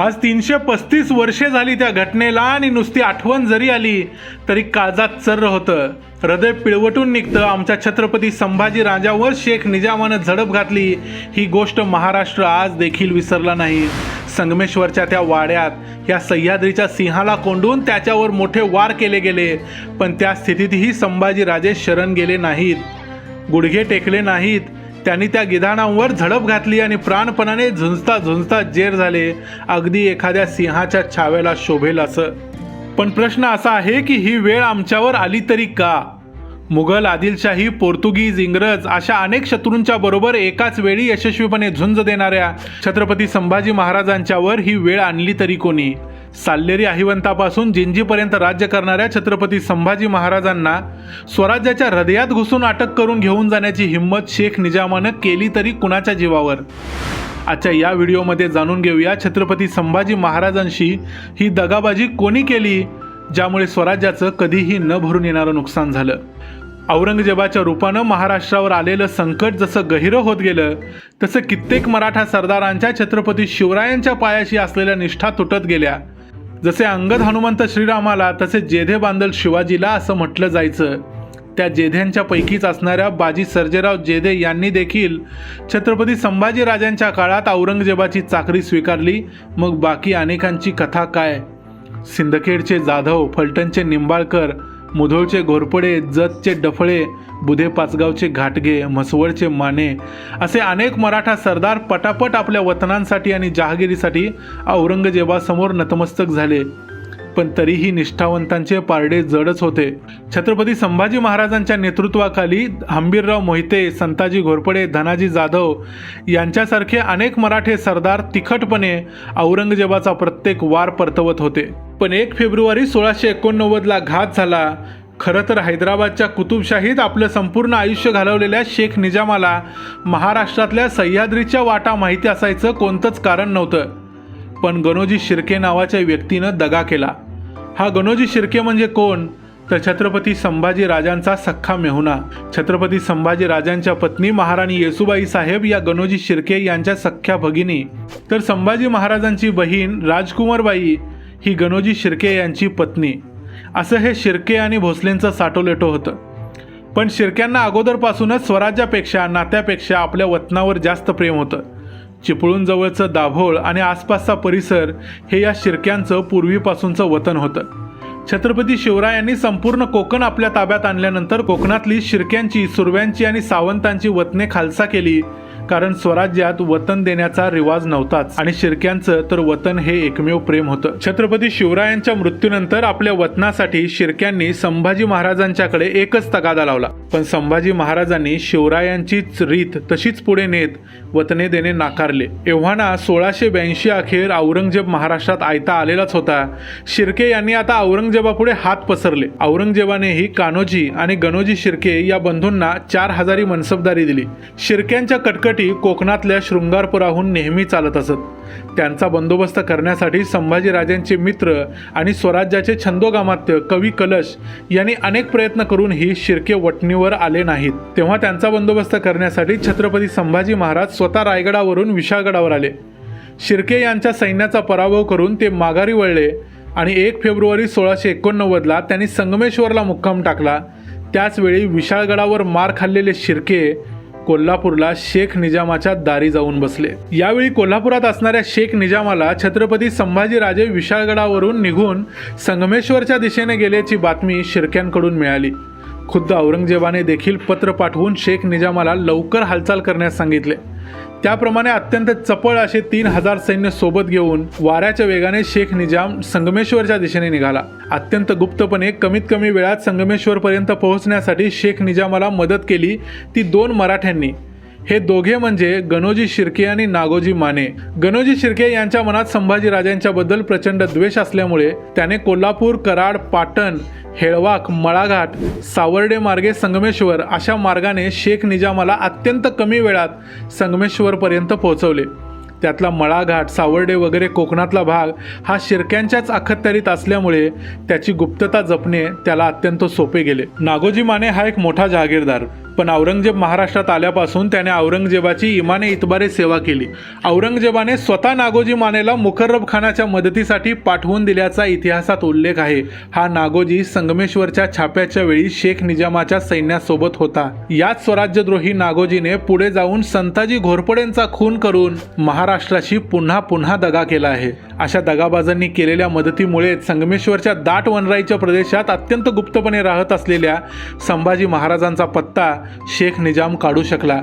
आज तीनशे पस्तीस वर्षे झाली त्या घटनेला आणि नुसती आठवण जरी आली तरी काळजात चर्र होतं. हृदय पिळवटून निघतं. आमच्या छत्रपती संभाजी राजावर शेख निजामानं झडप घातली. ही गोष्ट महाराष्ट्र आज देखील विसरला नाही. संगमेश्वरच्या त्या वाड्यात या सह्याद्रीच्या सिंहाला कोंडून त्याच्यावर मोठे वार केले गेले. पण त्या स्थितीतही संभाजी राजे शरण गेले नाहीत. गुडघे टेकले नाहीत. त्यांनी त्या गिधाडांवर झडप घातली आणि प्राणपणाने झुंजता झुंजता जेर झाले. अगदी एखाद्या सिंहाच्या छाव्याला शोभेल असं. पण प्रश्न असा आहे की ही वेळ आमच्यावर आली तरी का? मुघल आदिलशाही पोर्तुगीज इंग्रज अशा अनेक शत्रूंच्या बरोबर एकाच वेळी यशस्वीपणे झुंज देणाऱ्या छत्रपती संभाजी महाराजांच्यावर ही वेळ आणली तरी कोणी? साल्लेरी अहिवंतापासून जिंजीपर्यंत राज्य करणाऱ्या छत्रपती संभाजी महाराजांना स्वराज्याच्या हृदयात घुसून अटक करून घेऊन जाण्याची हिंमत शेख निजामानं केली तरी कुणाच्या जीवावर? आजच्या या व्हिडिओमध्ये जाणून घेऊया छत्रपती संभाजी महाराजांशी ही दगाबाजी कोणी केली ज्यामुळे स्वराज्याचं कधीही न भरून येणारं नुकसान झालं? औरंगजेबाच्या रूपानं महाराष्ट्रावर आलेलं संकट जसं गहिरं होत गेलं तसं कित्येक मराठा सरदारांच्या छत्रपती शिवरायांच्या पायाशी असलेल्या निष्ठा तुटत गेल्या. जसे अंगद हनुमंत श्रीरामाला तसे जेधे बांधल शिवाजीला असं म्हटलं जायचं. त्या जेध्यांच्या पैकीच असणाऱ्या बाजी सर्जेराव जेधे यांनी देखील छत्रपती संभाजी राजांच्या काळात औरंगजेबाची चाकरी स्वीकारली. मग बाकी अनेकांची कथा काय? सिंदखेडचे जाधव फलटणचे निंबाळकर मुधोळचे घोरपडे जतचे डफळे बुधे पाचगावचे घाटगे म्हसवडचे माने असे अनेक मराठा सरदार पटापट आपल्या वतनांसाठी आणि जहागिरीसाठी औरंगजेबासमोर नतमस्तक झाले. पण तरीही निष्ठावंतांचे पारडे जडच होते. छत्रपती संभाजी महाराजांच्या नेतृत्वाखाली हंबीरराव मोहिते संताजी घोरपडे धनाजी जाधव यांच्यासारखे अनेक मराठे सरदार तिखटपणे औरंगजेबाचा प्रत्येक वार परतवत होते. पण एक फेब्रुवारी सोळाशे एकोणनव्वदला घात झाला. खरं तर हैदराबादच्या कुतुबशाहीत आपलं संपूर्ण आयुष्य घालवलेल्या शेख निजामाला महाराष्ट्रातल्या सह्याद्रीच्या वाटा माहिती असायचं कोणतंच कारण नव्हतं. पण गणोजी शिर्के नावाच्या व्यक्तीनं दगा केला. हा गणोजी शिर्के म्हणजे कोण? तर छत्रपती संभाजी राजांचा सख्खा मेहुणा. छत्रपती संभाजी राजांच्या पत्नी महाराणी येसुबाई साहेब या गणोजी शिर्के यांच्या सख्ख्या भगिनी. तर संभाजी महाराजांची बहीण राजकुमारबाई ही गणोजी शिर्के यांची पत्नी. असं हे शिर्के आणि भोसलेंचं साटोलेटो होतं. पण शिर्क्यांना अगोदरपासूनच स्वराज्यापेक्षा नात्यापेक्षा आपल्या वतनावर जास्त प्रेम होतं. चिपळूण जवळचं दाभोळ आणि आसपासचा परिसर हे या शिरक्यांचं पूर्वीपासूनचं वतन होतं. छत्रपती शिवरायांनी संपूर्ण कोकण आपल्या ताब्यात आणल्यानंतर कोकणातली शिरक्यांची सुरव्यांची आणि सावंतांची वतने खालसा केली. कारण स्वराज्यात वतन देण्याचा रिवाज नव्हताच. आणि शिर्क्यांचं तर वतन हे एकमेव प्रेम होतं. छत्रपती शिवरायांच्या मृत्यूनंतर आपल्या वतनासाठी शिर्क्यांनी संभाजी महाराजांच्याकडे एकच तगादा लावला. पण संभाजी महाराजांनी शिवरायांचीच रीत तशीच पुढे नेत वतने देणे नाकारले. एव्हाना सोळाशे ब्याऐंशी अखेर औरंगजेब महाराष्ट्रात आयता आलेलाच होता. शिर्के यांनी आता औरंगजेबापुढे हात पसरले. औरंगजेबानेही कान्होजी आणि गणोजी शिर्के या बंधूंना चार हजारी मनसबदारी दिली. शिर्क्यांच्या कटकट कोकणातल्या शृंगारपुराहून नेहमी चालत असत. त्यांचा बंदोबस्त करण्यासाठी संभाजीराजांचे मित्र आणि स्वराज्याचे छंदोगामात्य कवी कलश यांनी अनेक प्रयत्न करूनही शिर्के वटणीवर आले नाहीत. तेव्हा त्यांचा बंदोबस्त करण्यासाठी छत्रपती संभाजी महाराज स्वतः रायगडावरून विशाळगडावर आले. शिर्के यांच्या सैन्याचा पराभव करून ते माघारी वळले आणि एक फेब्रुवारी सोळाशे एकोणनव्वदला त्यांनी संगमेश्वरला मुक्काम टाकला. त्याचवेळी विशाळगडावर मार खाल्लेले शिर्के कोल्हापूरला शेख निजामाच्या दारी जाऊन बसले. यावेळी कोल्हापुरात असणाऱ्या शेख निजामाला छत्रपती संभाजीराजे विशाळगडावरून निघून संगमेश्वरच्या दिशेने गेल्याची बातमी शिर्क्यांकडून मिळाली. खुद्द औरंगजेबाने देखील पत्र पाठवून शेख निजामाला लवकर हालचाल करण्यास सांगितले. त्याप्रमाणे अत्यंत चपळ असे तीन हजार सैन्य सोबत घेऊन वाऱ्याच्या वेगाने शेख निजाम संगमेश्वरच्या दिशेने निघाला. अत्यंत गुप्तपणे कमीत कमी वेळात संगमेश्वरपर्यंत पोहोचण्यासाठी शेख निजामाला मदत केली ती दोन मराठ्यांनी. हे दोघे म्हणजे गणोजी शिर्के आणि नागोजी माने. गणोजी शिर्के यांच्या मनात संभाजी राजांच्याबद्दल प्रचंड द्वेष असल्यामुळे त्याने कोल्हापूर कराड पाटण हेळवाक मळाघाट सावर्डे मार्गे संगमेश्वर अशा मार्गाने शेख निजामाला अत्यंत कमी वेळात संगमेश्वरपर्यंत पोहोचवले. त्यातला मळाघाट सावर्डे वगैरे कोकणातला भाग हा शिरक्यांच्याच अखत्यारीत असल्यामुळे त्याची गुप्तता जपणे त्याला अत्यंत सोपे गेले. नागोजी माने हा एक मोठा जहागीरदार पण औरंगजेब महाराष्ट्रात आल्यापासून त्याने औरंगजेबाची इमाने इतबारे सेवा केली. औरंगजेबाने स्वतः नागोजी मानेला मुखर्रब खानाच्या मदतीसाठी पाठवून दिल्याचा इतिहासात उल्लेख आहे. हा नागोजी संगमेश्वरच्या छाप्याच्या वेळी शेख निजामाच्या सैन्यासोबत होता. याच स्वराज्यद्रोही नागोजीने पुढे जाऊन संताजी घोरपडेंचा खून करून महाराष्ट्राशी पुन्हा पुन्हा दगा केला आहे. अशा दगाबाजांनी केलेल्या मदतीमुळे संगमेश्वरच्या दाट वनराईच्या प्रदेशात अत्यंत गुप्तपणे राहत असलेल्या संभाजी महाराजांचा पत्ता शेख निजाम काढू शकला.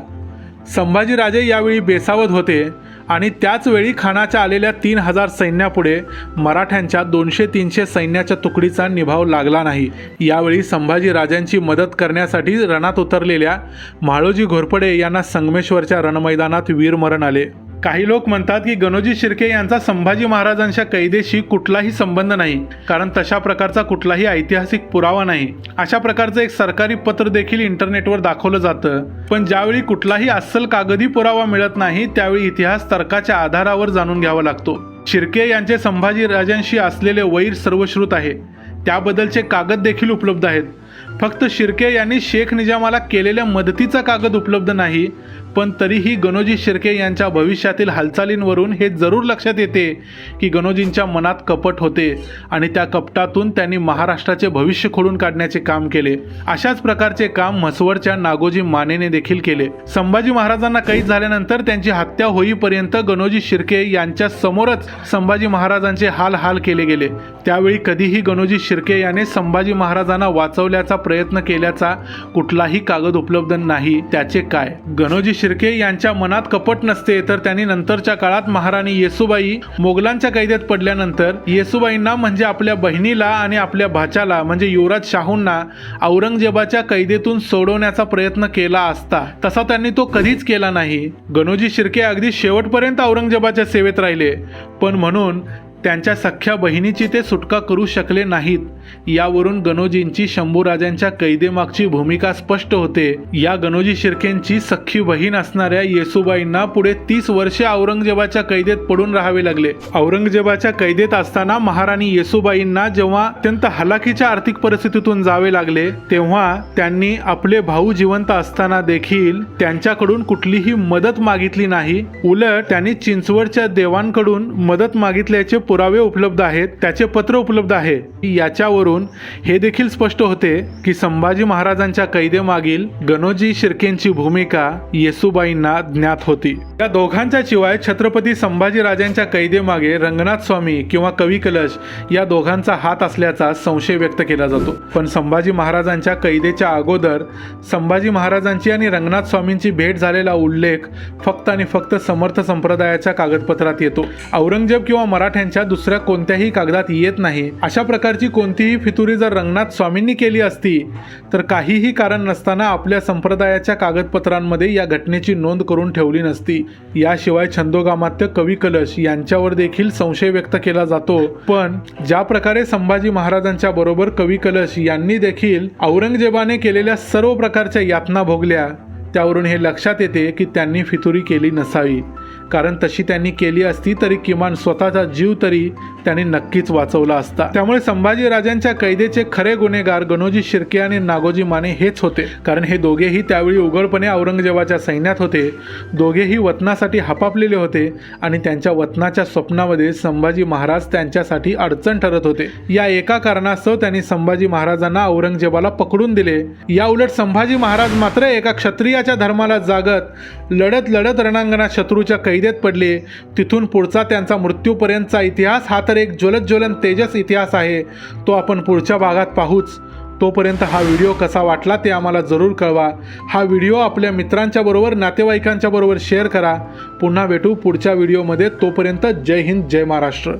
संभाजीराजे यावेळी बेसावत होते आणि त्याचवेळी खानाच्या आलेल्या तीन हजार सैन्यापुढे मराठ्यांच्या दोनशे तीनशे सैन्याच्या तुकडीचा निभाव लागला नाही. यावेळी संभाजीराजांची मदत करण्यासाठी रणात उतरलेल्या म्हाळोजी घोरपडे यांना संगमेश्वरच्या रणमैदानात वीरमरण आले. काही लोक म्हणतात की गणोजी शिर्के यांचा संभाजी महाराजांच्या कैदेशी कुठलाही संबंध नाही कारण तशा प्रकारचा कुठलाही ऐतिहासिक पुरावा नाही. अशा प्रकारचं एक सरकारी पत्र देखील इंटरनेटवर दाखवलं जातं. पण ज्यावेळी कुठलाही अस्सल कागदी पुरावा मिळत नाही त्यावेळी इतिहास तर्काच्या आधारावर जाणून घ्यावा लागतो. शिर्के यांचे संभाजी राजांशी असलेले वैर सर्वश्रुत आहे. त्याबद्दलचे कागद देखील उपलब्ध आहेत. फक्त शिर्के यांनी शेख निजामाला केलेल्या मदतीचा कागद उपलब्ध नाही पण तरीही गणोजी शिर्के यांच्या भविष्यातील हालचालींवरून हे जरूर लक्षात येते की गणोजींच्या मनात कपट होते आणि त्या कपटातून त्यांनी महाराष्ट्राचे भविष्य खोडून काढण्याचे काम केले. अशाच प्रकारचे काम म्हसवडच्या नागोजी मानेने देखील केले. संभाजी महाराजांना कैद झाल्यानंतर त्यांची हत्या होईपर्यंत गणोजी शिर्के यांच्या समोरच संभाजी महाराजांचे हाल हाल केले गेले. त्यावेळी कधीही गणोजी शिर्के याने संभाजी महाराजांना वाचवल्या करण्याचा प्रयत्न केल्याचा कुठलाही कागद उपलब्ध नाही. त्याचे काय? गणोजी शिर्के यांच्या मनात कपट नसते तर त्यांनी नंतरच्या काळात महाराणी येसुबाई मोगलांच्या कैदेत पडल्यानंतर येसुबाईंना म्हणजे आपल्या बहिणीला आणि आपल्या भाच्याला म्हणजे युवराज शाहूंना औरंगजेबाच्या कैदेतून सोडवण्याचा प्रयत्न केला असता. तसा त्यांनी तो कधीच केला नाही. गणोजी शिर्के अगदी शेवटपर्यंत औरंगजेबाच्या सेवेत राहिले पण म्हणून त्यांच्या सख्ख्या बहिणीची ते सुटका करू शकले नाहीत. यावरून गणोजींची शंभूराजांच्या कैदेमागची भूमिका स्पष्ट होते. या गणोजी शिर्केंची सख्खी बहीण असणाऱ्या येसुबाईंना पुढे तीस वर्षे औरंगजेबाच्या कैदेत पडून राहावे लागले. औरंगजेबाच्या कैदेत असताना महाराणी येसुबाईंना जेव्हा अत्यंत हलाखीच्या आर्थिक परिस्थितीतून जावे लागले तेव्हा त्यांनी आपले भाऊ जिवंत असताना देखील त्यांच्याकडून कुठलीही मदत मागितली नाही. उलट त्यांनी चिंचवडच्या देवांकडून मदत मागितल्याचे पुरावे उपलब्ध आहेत त्याचे पत्र उपलब्ध आहे. यावरून हे देखील स्पष्ट होते की संभाजी महाराजांच्या कैदेमागील गणोजी शिर्केंची भूमिका येसुबाईंना ज्ञात होती. या दोघांच्या शिवाय छत्रपती संभाजीराजांच्या कैदेमागे रंगनाथ स्वामी किंवा कवी कलश या दोघांचा हात असल्याचा संशय व्यक्त केला जातो. पण संभाजी महाराजांच्या कैदेच्या अगोदर संभाजी महाराजांची आणि रंगनाथ स्वामींची भेट झालेला उल्लेख फक्त आणि फक्त समर्थ संप्रदायाच्या कागदपत्रात येतो. औरंगजेब किंवा मराठ्यांच्या दुसऱ्या कोणत्याही कागदात येत नाही. अशा प्रकारची कोणती ही फितुरी जर रंगनाथ स्वामींनी केली असती तर काहीही कारण नसताना आपल्या संप्रदायाच्या कागदपत्रांमध्ये या घटनेची नोंद करून ठेवली नसती. याशिवाय छंदोगामात्य कवी कलश यांच्यावर देखील संशय व्यक्त केला जातो. पण ज्या प्रकारे संभाजी महाराजांच्या बरोबर कवी कलश यांनी देखील औरंगजेबाने केलेल्या सर्व प्रकारच्या यातना भोगल्या त्यावरून हे लक्षात येते की त्यांनी फितुरी केली नसावी. कारण तशी त्यांनी केली असती तरी किमान स्वतःचा जीव तरी त्यांनी नक्कीच वाचवला असता. त्यामुळे संभाजी राजांच्या कैदेचे खरे गुन्हेगार गणोजी शिर्के आणि नागोजी माने हेच होते. कारण हे दोघेही त्यावेळी उघडपणे औरंगजेबाच्या सैन्यात होते. दोघेही वतनासाठी हपापलेले होते आणि त्यांच्या वतनाच्या स्वप्नामध्ये संभाजी महाराज त्यांच्यासाठी अडचण ठरत होते. या एका कारणास्तव त्यांनी संभाजी महाराजांना औरंगजेबाला पकडून दिले. या उलट संभाजी महाराज मात्र एका क्षत्रियाच्या धर्माला जागत लढत लढत रणांगणात शत्रूच्या कैदेत पडले. तिथून पुढचा त्यांचा मृत्यूपर्यंतचा इतिहास हा तर एक ज्वलज्ज्वलन तेजस इतिहास आहे. तो आपण पुढच्या भागात पाहूच. तोपर्यंत हा व्हिडिओ कसा वाटला ते आम्हाला जरूर कळवा. हा व्हिडिओ आपल्या मित्रांच्या बरोबर नातेवाईकांच्या बरोबर शेअर करा. पुन्हा भेटू पुढच्या व्हिडिओमध्ये. तोपर्यंत जय हिंद जय महाराष्ट्र.